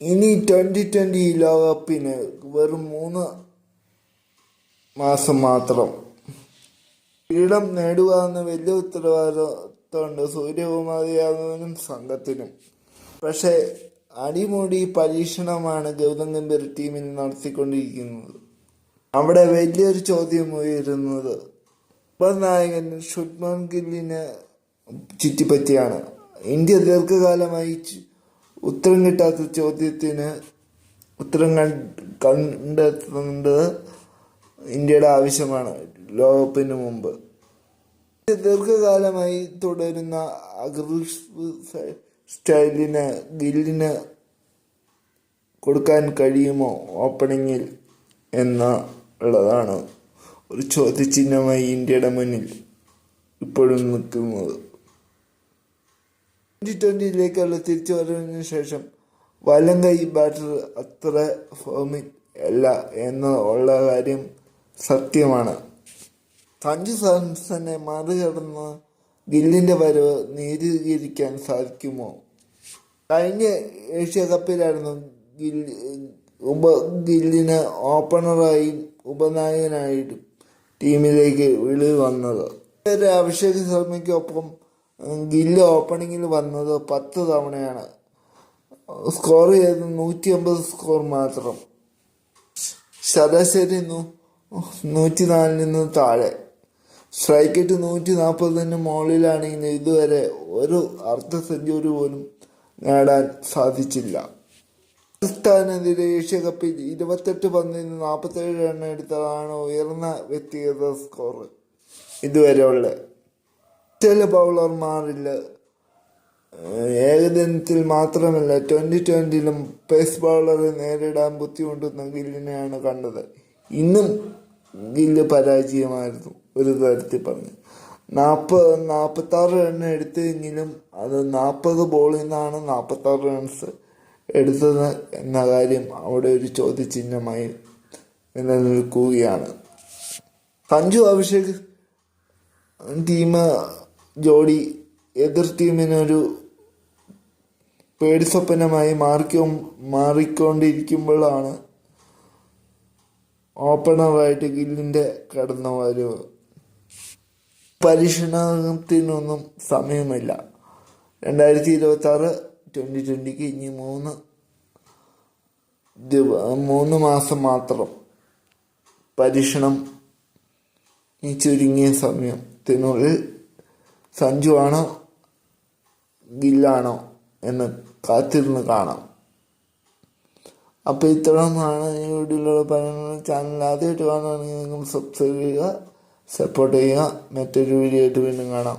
ഇനി twenty twenty ലോകകപ്പിന് വെറും മൂന്ന് മാസം മാത്രം കിരീടം നേടുക എന്ന വലിയ ഉത്തരവാദിത്തമുണ്ട് സൂര്യകുമാരിയാകുന്നതിനും സംഘത്തിനും. പക്ഷേ അടിമുടി പരീക്ഷണമാണ് ഗൗതം ഗംഭീർ ടീമിൽ നടത്തിക്കൊണ്ടിരിക്കുന്നത്. അവിടെ വലിയൊരു ചോദ്യം ഉയരുന്നത് ഉപനായകൻ ശുഭ്മാൻ ഗില്ലിനെ ചുറ്റിപ്പറ്റിയാണ്. ഇന്ത്യ ദീർഘകാലമായി ഉത്തരം കിട്ടാത്ത ചോദ്യത്തിന് ഉത്തരം കണ്ടെത്തുന്നത് ഇന്ത്യയുടെ ആവശ്യമാണ് ലോകകപ്പിന് മുമ്പ്. ദീർഘകാലമായി തുടരുന്ന അഗ്രസീവ് സ്റ്റൈലിന് ഗില്ലിന് കൊടുക്കാൻ കഴിയുമോ ഓപ്പണിങ്ങിൽ എന്നുള്ളതാണ് ഒരു ചോദ്യചിഹ്നമായി ഇന്ത്യയുടെ മുന്നിൽ ഇപ്പോഴും നിൽക്കുന്നത്. ട്വന്റി ട്വന്റിയിലേക്കുള്ള തിരിച്ചുവരവിന് ശേഷം വലം കൈ ബാറ്റർ അത്ര ഫോമിൽ അല്ല എന്ന് ഉള്ള കാര്യം സത്യമാണ്. സഞ്ജു സാംസനെ മറികടന്ന് ഗില്ലിന്റെ വരവ് നീതീകരിക്കാൻ സാധിക്കുമോ? കഴിഞ്ഞ ഏഷ്യ കപ്പിലായിരുന്നു ഗില്ലി ഉപ ഗില്ലിന് ഓപ്പണറായും ഉപനായകനായിട്ടും ടീമിലേക്ക് വിളി വന്നത്. അഭിഷേക് ശർമ്മയ്ക്കൊപ്പം ഗില്ല് ഓപ്പണിങ്ങിൽ വന്നത് പത്ത് തവണയാണ്. സ്കോർ ചെയ്തത് നൂറ്റി അമ്പത് സ്കോർ മാത്രം. ശരാശരി നൂറ്റി നാലിൽ നിന്ന് താഴെ. സ്ട്രൈക്കിട്ട് നൂറ്റി നാൽപ്പതിന് മുകളിലാണെങ്കിൽ ഇതുവരെ ഒരു അർദ്ധ സെഞ്ചുറി പോലും നേടാൻ സാധിച്ചില്ല. പാകിസ്ഥാനെതിരെ ഏഷ്യ കപ്പിൽ ഇരുപത്തെട്ട് നിന്ന് നാൽപ്പത്തേഴ് റൺ എടുത്തതാണ് ഉയർന്ന വ്യക്തിഗത സ്കോർ ഇതുവരെയുള്ള ചില ബൗളർമാരിൽ ഏകദിനത്തിൽ മാത്രമല്ല ട്വന്റി ട്വന്റിയിലും പേസ് ബൗളറെ നേരിടാൻ ബുദ്ധിമുട്ടുന്ന ഗില്ലിനെയാണ് കണ്ടത്. ഇന്നും ഗില്ല് പരാജയമായിരുന്നു ഒരു തരത്തിൽ പറഞ്ഞു. നാൽപ്പത് നാൽപ്പത്തി ആറ് റൺ എടുത്തെങ്കിലും അത് നാൽപ്പത് ബോളിൽ നിന്നാണ് നാൽപ്പത്തി ആറ് റൺസ് എടുത്തത് എന്ന കാര്യം അവിടെ ഒരു ചോദ്യചിഹ്നമായി നിലനിൽക്കുകയാണ്. സഞ്ജു അഭിഷേക് ടീം ജോഡി എതിർ ടീമിനൊരു പേടി സ്വപ്നമായി മാറിക്കോ മാറിക്കൊണ്ടിരിക്കുമ്പോഴാണ് ഓപ്പണറായിട്ട് ഗില്ലിന്റെ കടന്നു വരവ്. പരീക്ഷണത്തിനൊന്നും സമയമില്ല. രണ്ടായിരത്തി ഇരുപത്തി ആറ് ട്വന്റി ട്വന്റിക്ക് ഇനി മൂന്ന് ദിവ- മൂന്ന് മാസം മാത്രം പരീക്ഷണം ഈ ചുരുങ്ങിയ സമയത്തിനുള്ളിൽ സഞ്ജു ആണോ ഗില്ലാണോ എന്ന് കാത്തിരുന്ന് കാണാം. അപ്പോൾ ഇത്രയുമാണ് ഈ വീഡിയോയിലൂടെ പറയുന്നത് ചാനൽ ആദ്യമായിട്ട് കാണുകയാണെങ്കിൽ നിങ്ങൾ സബ്സ്ക്രൈബ് ചെയ്യുക സപ്പോർട്ട് ചെയ്യുക മറ്റൊരു വീഡിയോ ആയിട്ട് വീണ്ടും കാണാം.